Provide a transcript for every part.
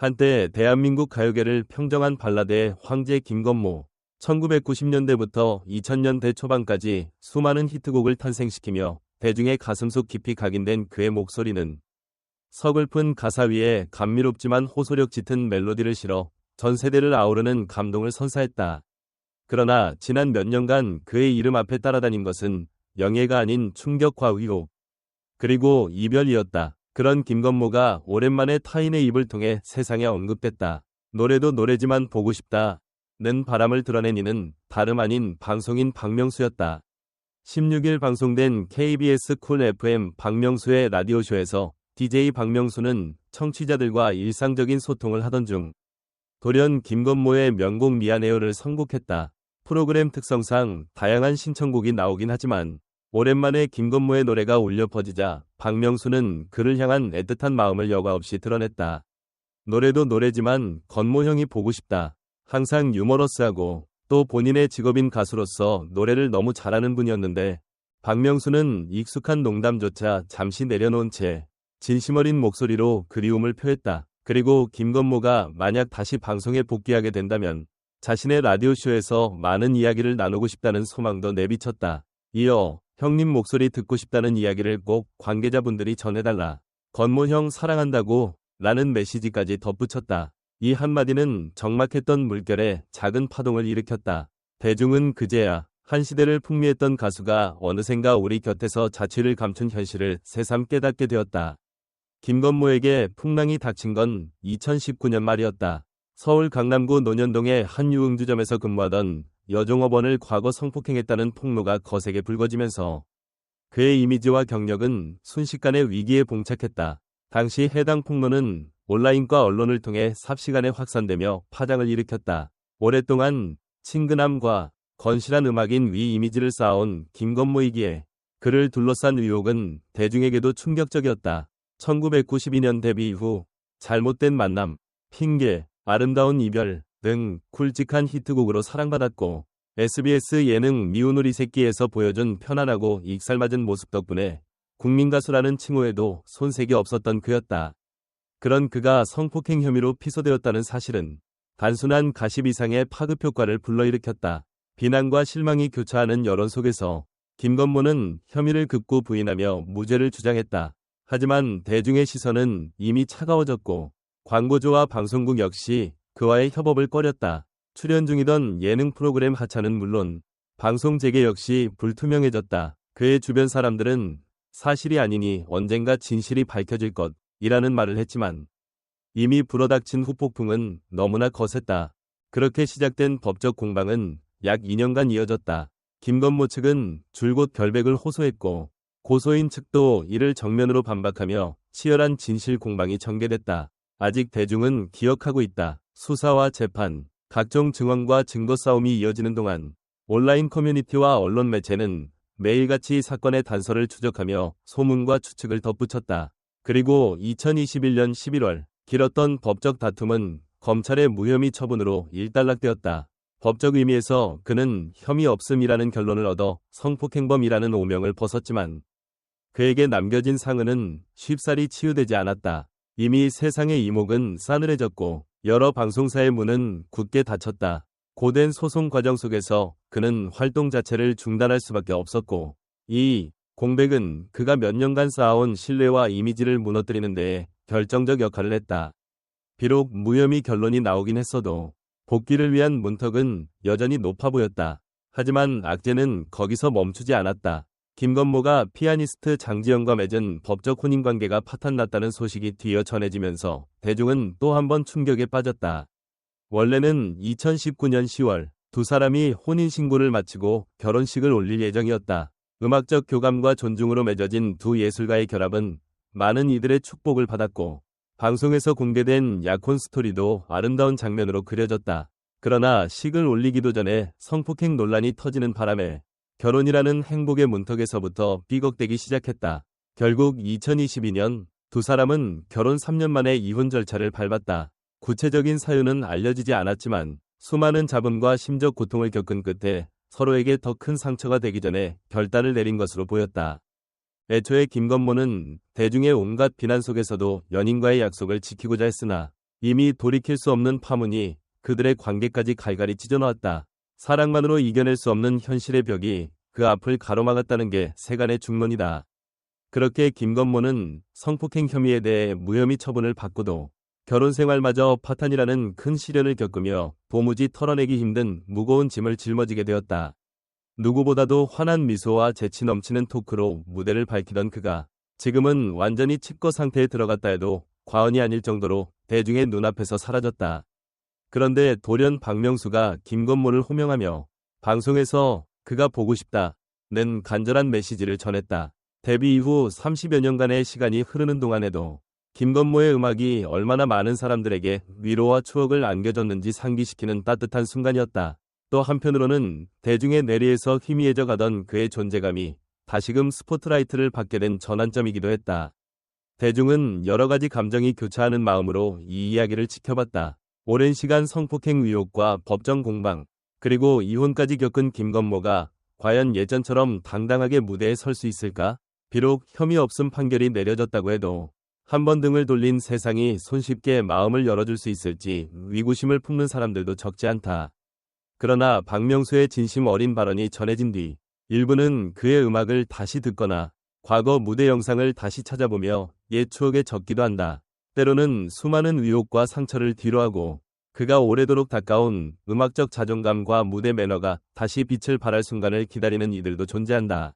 한때 대한민국 가요계를 평정한 발라드의 황제 김건모, 1990년대부터 2000년대 초반까지 수많은 히트곡을 탄생시키며 대중의 가슴속 깊이 각인된 그의 목소리는 서글픈 가사 위에 감미롭지만 호소력 짙은 멜로디를 실어 전 세대를 아우르는 감동을 선사했다. 그러나 지난 몇 년간 그의 이름 앞에 따라다닌 것은 영예가 아닌 충격과 의혹, 그리고 이별이었다. 그런 김건모가 오랜만에 타인의 입을 통해 세상에 언급됐다. 노래도 노래지만 보고 싶다. 는 바람을 드러낸 이는 다름 아닌 방송인 박명수였다. 16일 방송된 KBS 쿨 FM 박명수의 라디오쇼에서 DJ 박명수는 청취자들과 일상적인 소통을 하던 중 돌연 김건모의 명곡 미안해요를 선곡했다. 프로그램 특성상 다양한 신청곡이 나오긴 하지만 오랜만에 김건모의 노래가 울려 퍼지자 박명수는 그를 향한 애틋한 마음을 여과 없이 드러냈다. 노래도 노래지만 건모 형이 보고 싶다. 항상 유머러스하고 또 본인의 직업인 가수로서 노래를 너무 잘하는 분이었는데 박명수는 익숙한 농담조차 잠시 내려놓은 채 진심 어린 목소리로 그리움을 표했다. 그리고 김건모가 만약 다시 방송에 복귀하게 된다면 자신의 라디오쇼에서 많은 이야기를 나누고 싶다는 소망도 내비쳤다. 이어 형님 목소리 듣고 싶다는 이야기를 꼭 관계자분들이 전해달라. 건모 형 사랑한다고 라는 메시지까지 덧붙였다. 이 한마디는 적막했던 물결에 작은 파동을 일으켰다. 대중은 그제야 한 시대를 풍미했던 가수가 어느샌가 우리 곁에서 자취를 감춘 현실을 새삼 깨닫게 되었다. 김건모에게 풍랑이 닥친 건 2019년 말이었다. 서울 강남구 논현동의 한 유흥주점에서 근무하던 여종업원을 과거 성폭행했다는 폭로가 거세게 불거지면서 그의 이미지와 경력은 순식간에 위기에 봉착했다. 당시 해당 폭로는 온라인과 언론을 통해 삽시간에 확산되며 파장을 일으켰다. 오랫동안 친근함과 건실한 음악인 위 이미지를 쌓아온 김건모이기에 그를 둘러싼 의혹은 대중에게도 충격적이었다. 1992년 데뷔 이후 잘못된 만남, 핑계, 아름다운 이별, 등 굵직한 히트곡으로 사랑받았고 SBS 예능 미운 우리 새끼에서 보여준 편안하고 익살맞은 모습 덕분에 국민가수라는 칭호에도 손색이 없었던 그였다. 그런 그가 성폭행 혐의로 피소되었다는 사실은 단순한 가십 이상의 파급 효과를 불러일으켰다. 비난과 실망이 교차하는 여론 속에서 김건모는 혐의를 극구 부인하며 무죄를 주장했다. 하지만 대중의 시선은 이미 차가워졌고 광고주와 방송국 역시 그와의 협업을 꺼렸다. 출연 중이던 예능 프로그램 하차는 물론 방송 재개 역시 불투명해졌다. 그의 주변 사람들은 사실이 아니니 언젠가 진실이 밝혀질 것이라는 말을 했지만 이미 불어닥친 후폭풍은 너무나 거셌다. 그렇게 시작된 법적 공방은 약 2년간 이어졌다. 김건모 측은 줄곧 결백을 호소했고 고소인 측도 이를 정면으로 반박하며 치열한 진실 공방이 전개됐다. 아직 대중은 기억하고 있다. 수사와 재판, 각종 증언과 증거 싸움이 이어지는 동안 온라인 커뮤니티와 언론 매체는 매일같이 사건의 단서를 추적하며 소문과 추측을 덧붙였다. 그리고 2021년 11월 길었던 법적 다툼은 검찰의 무혐의 처분으로 일단락되었다. 법적 의미에서 그는 혐의 없음이라는 결론을 얻어 성폭행범이라는 오명을 벗었지만 그에게 남겨진 상흔은 쉽사리 치유되지 않았다. 이미 세상의 이목은 싸늘해졌고 여러 방송사의 문은 굳게 닫혔다. 고된 소송 과정 속에서 그는 활동 자체를 중단할 수밖에 없었고 이 공백은 그가 몇 년간 쌓아온 신뢰와 이미지를 무너뜨리는 데 결정적 역할을 했다. 비록 무혐의 결론이 나오긴 했어도 복귀를 위한 문턱은 여전히 높아 보였다. 하지만 악재는 거기서 멈추지 않았다. 김건모가 피아니스트 장지영과 맺은 법적 혼인관계가 파탄났다는 소식이 뒤어 전해지면서 대중은 또 한 번 충격에 빠졌다. 원래는 2019년 10월 두 사람이 혼인신고를 마치고 결혼식을 올릴 예정이었다. 음악적 교감과 존중으로 맺어진 두 예술가의 결합은 많은 이들의 축복을 받았고 방송에서 공개된 약혼 스토리도 아름다운 장면으로 그려졌다. 그러나 식을 올리기도 전에 성폭행 논란이 터지는 바람에 결혼이라는 행복의 문턱에서부터 삐걱대기 시작했다. 결국 2022년 두 사람은 결혼 3년 만에 이혼 절차를 밟았다. 구체적인 사유는 알려지지 않았지만 수많은 잡음과 심적 고통을 겪은 끝에 서로에게 더 큰 상처가 되기 전에 결단을 내린 것으로 보였다. 애초에 김건모는 대중의 온갖 비난 속에서도 연인과의 약속을 지키고자 했으나 이미 돌이킬 수 없는 파문이 그들의 관계까지 갈갈이 찢어놓았다. 사랑만으로 이겨낼 수 없는 현실의 벽이 그 앞을 가로막았다는 게 세간의 중론이다. 그렇게 김건모는 성폭행 혐의에 대해 무혐의 처분을 받고도 결혼 생활마저 파탄이라는 큰 시련을 겪으며 도무지 털어내기 힘든 무거운 짐을 짊어지게 되었다. 누구보다도 환한 미소와 재치 넘치는 토크로 무대를 밝히던 그가 지금은 완전히 칩거 상태에 들어갔다 해도 과언이 아닐 정도로 대중의 눈앞에서 사라졌다. 그런데 돌연 박명수가 김건모를 호명하며 방송에서 그가 보고 싶다. 는 간절한 메시지를 전했다. 데뷔 이후 30여 년간의 시간이 흐르는 동안에도 김건모의 음악이 얼마나 많은 사람들에게 위로와 추억을 안겨줬는지 상기시키는 따뜻한 순간이었다. 또 한편으로는 대중의 내리에서 희미해져 가던 그의 존재감이 다시금 스포트라이트를 받게 된 전환점이기도 했다. 대중은 여러 가지 감정이 교차하는 마음으로 이 이야기를 지켜봤다. 오랜 시간 성폭행 의혹과 법정 공방, 그리고 이혼까지 겪은 김건모가 과연 예전처럼 당당하게 무대에 설 수 있을까? 비록 혐의 없음 판결이 내려졌다고 해도 한 번 등을 돌린 세상이 손쉽게 마음을 열어줄 수 있을지 위구심을 품는 사람들도 적지 않다. 그러나 박명수의 진심 어린 발언이 전해진 뒤 일부는 그의 음악을 다시 듣거나 과거 무대 영상을 다시 찾아보며 옛 추억에 젖기도 한다. 때로는 수많은 의혹과 상처를 뒤로하고 그가 오래도록 닦아온 음악적 자존감과 무대 매너가 다시 빛을 발할 순간을 기다리는 이들도 존재한다.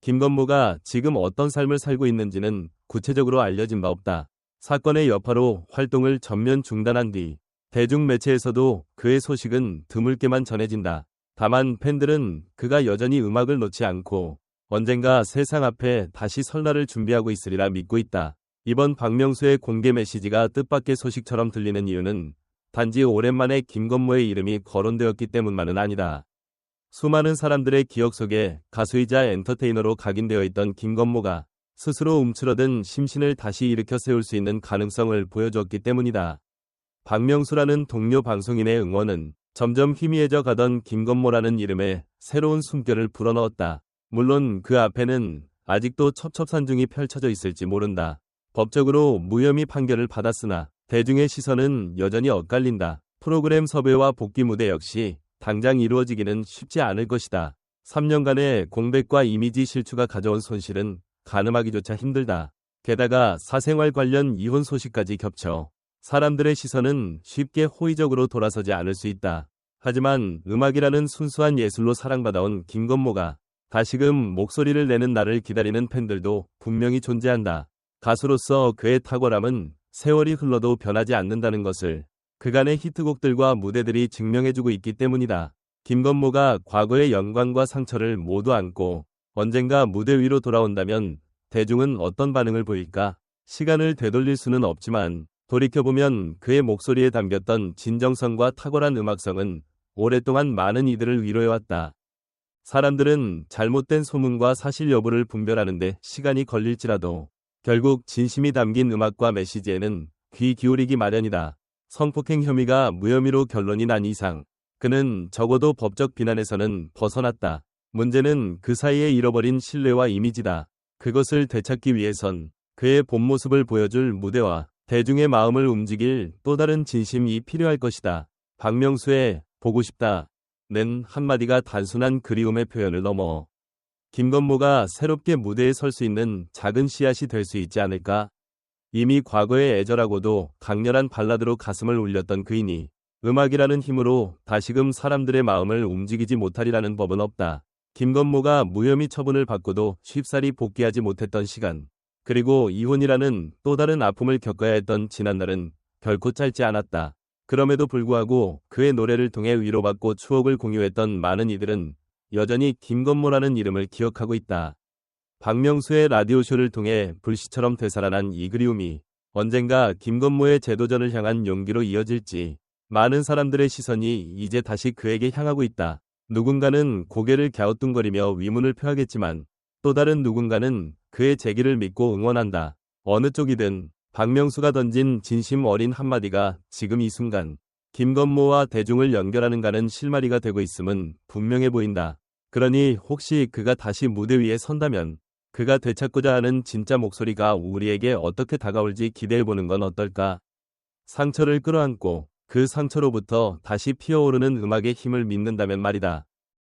김건모가 지금 어떤 삶을 살고 있는지는 구체적으로 알려진 바 없다. 사건의 여파로 활동을 전면 중단한 뒤 대중매체에서도 그의 소식은 드물게만 전해진다. 다만 팬들은 그가 여전히 음악을 놓지 않고 언젠가 세상 앞에 다시 설날을 준비하고 있으리라 믿고 있다. 이번 박명수의 공개 메시지가 뜻밖의 소식처럼 들리는 이유는 단지 오랜만에 김건모의 이름이 거론되었기 때문만은 아니다. 수많은 사람들의 기억 속에 가수이자 엔터테이너로 각인되어 있던 김건모가 스스로 움츠러든 심신을 다시 일으켜 세울 수 있는 가능성을 보여주었기 때문이다. 박명수라는 동료 방송인의 응원은 점점 희미해져 가던 김건모라는 이름에 새로운 숨결을 불어넣었다. 물론 그 앞에는 아직도 첩첩산중이 펼쳐져 있을지 모른다. 법적으로 무혐의 판결을 받았으나 대중의 시선은 여전히 엇갈린다. 프로그램 섭외와 복귀 무대 역시 당장 이루어지기는 쉽지 않을 것이다. 3년간의 공백과 이미지 실추가 가져온 손실은 가늠하기조차 힘들다. 게다가 사생활 관련 이혼 소식까지 겹쳐 사람들의 시선은 쉽게 호의적으로 돌아서지 않을 수 있다. 하지만 음악이라는 순수한 예술로 사랑받아온 김건모가 다시금 목소리를 내는 날을 기다리는 팬들도 분명히 존재한다. 가수로서 그의 탁월함은 세월이 흘러도 변하지 않는다는 것을 그간의 히트곡들과 무대들이 증명해주고 있기 때문이다. 김건모가 과거의 영광과 상처를 모두 안고 언젠가 무대 위로 돌아온다면 대중은 어떤 반응을 보일까? 시간을 되돌릴 수는 없지만 돌이켜보면 그의 목소리에 담겼던 진정성과 탁월한 음악성은 오랫동안 많은 이들을 위로해왔다. 사람들은 잘못된 소문과 사실 여부를 분별하는데 시간이 걸릴지라도 결국 진심이 담긴 음악과 메시지에는 귀 기울이기 마련이다. 성폭행 혐의가 무혐의로 결론이 난 이상 그는 적어도 법적 비난에서는 벗어났다. 문제는 그 사이에 잃어버린 신뢰와 이미지다. 그것을 되찾기 위해선 그의 본 모습을 보여줄 무대와 대중의 마음을 움직일 또 다른 진심이 필요할 것이다. 박명수의 보고 싶다. 는 한마디가 단순한 그리움의 표현을 넘어 김건모가 새롭게 무대에 설 수 있는 작은 씨앗이 될 수 있지 않을까? 이미 과거의 애절하고도 강렬한 발라드로 가슴을 울렸던 그이니 음악이라는 힘으로 다시금 사람들의 마음을 움직이지 못하리라는 법은 없다. 김건모가 무혐의 처분을 받고도 쉽사리 복귀하지 못했던 시간, 그리고 이혼이라는 또 다른 아픔을 겪어야 했던 지난날은 결코 짧지 않았다. 그럼에도 불구하고 그의 노래를 통해 위로받고 추억을 공유했던 많은 이들은 여전히 김건모라는 이름을 기억하고 있다. 박명수의 라디오쇼를 통해 불시처럼 되살아난 이 그리움이 언젠가 김건모의 재도전을 향한 용기로 이어질지 많은 사람들의 시선이 이제 다시 그에게 향하고 있다. 누군가는 고개를 갸우뚱거리며 위문을 표하겠지만 또 다른 누군가는 그의 재기를 믿고 응원한다. 어느 쪽이든 박명수가 던진 진심 어린 한마디가 지금 이 순간 김건모와 대중을 연결하는가는 실마리가 되고 있음은 분명해 보인다. 그러니 혹시 그가 다시 무대 위에 선다면 그가 되찾고자 하는 진짜 목소리가 우리에게 어떻게 다가올지 기대해보는 건 어떨까? 상처를 끌어안고 그 상처로부터 다시 피어오르는 음악의 힘을 믿는다면 말이다.